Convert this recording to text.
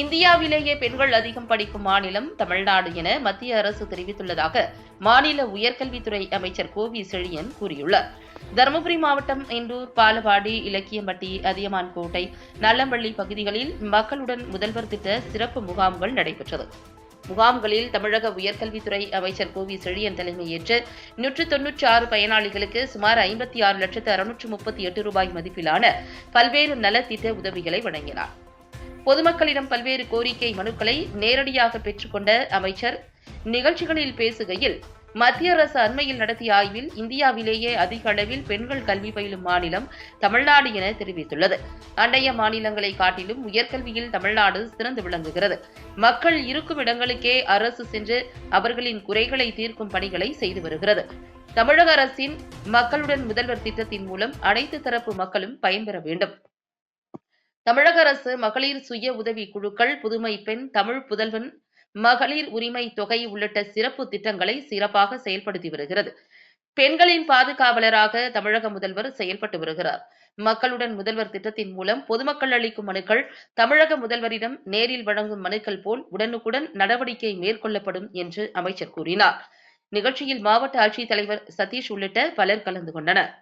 இந்தியாவிலேயே பெண்கள் அதிகம் படிக்கும் மாநிலம் தமிழ்நாடு என மத்திய அரசு தெரிவித்துள்ளதாக மாநில உயர்கல்வித்துறை அமைச்சர் கோவி செழியன் கூறியுள்ளார். தருமபுரி மாவட்டம் இண்டூர் பாலவாடி இலக்கியம்பட்டி அதியமான் கோட்டை நல்லம்பள்ளி பகுதிகளில் மக்களுடன் முதல்வர் திட்ட சிறப்பு முகாம்கள் நடைபெற்றது. முகாம்களில் தமிழக உயர்கல்வித்துறை அமைச்சர் கோவி செழியன் தலைமையேற்று நூற்று தொன்னூற்றி ஆறு பயனாளிகளுக்கு சுமார் ஐம்பத்தி ஆறு லட்சத்து அறுநூற்று முப்பத்தி எட்டு ரூபாய் மதிப்பிலான பல்வேறு நலத்திட்ட உதவிகளை வழங்கினார். பொதுமக்களிடம் பல்வேறு கோரிக்கை மனுக்களை நேரடியாக பெற்றுக்கொண்ட அமைச்சர் நிகழ்ச்சிகளில் பேசுகையில் மத்திய அரசு அண்மையில் நடத்திய ஆய்வில் இந்தியாவிலேயே அதிக அளவில் பெண்கள் கல்வி பயிலும் மாநிலம் தமிழ்நாடு என தெரிவித்துள்ளது. அண்டைய மாநிலங்களை காட்டிலும் உயர்கல்வியில் தமிழ்நாடு சிறந்து விளங்குகிறது. மக்கள் இருக்கும் இடங்களுக்கே அரசு சென்று அவர்களின் குறைகளை தீர்க்கும் பணிகளை செய்து வருகிறது. தமிழக அரசின் மக்களுடன் முதல்வர் திட்டத்தின் மூலம் அனைத்து தரப்பு மக்களும் பயன்பெற வேண்டும். தமிழக அரசு மகளிர் சுய உதவி குழுக்கள் புதுமை பெண் தமிழ் புதல்வன் மகளிர் உரிமை தொகை உள்ளிட்ட சிறப்பு திட்டங்களை சிறப்பாக செயல்படுத்தி வருகிறது. பெண்களின் பாதுகாவலராக தமிழக முதல்வர் செயல்பட்டு வருகிறார். மக்களுடன் முதல்வர் திட்டத்தின் மூலம் பொதுமக்கள் அளிக்கும் மனுக்கள் தமிழக முதல்வரிடம் நேரில் வழங்கும் மனுக்கள் போல் உடனுக்குடன் நடவடிக்கை மேற்கொள்ளப்படும் என்று அமைச்சர் கூறினார். நிகழ்ச்சியில் மாவட்ட ஆட்சித்தலைவர் சதீஷ் உள்ளிட்ட பலர் கலந்து கொண்டனர்.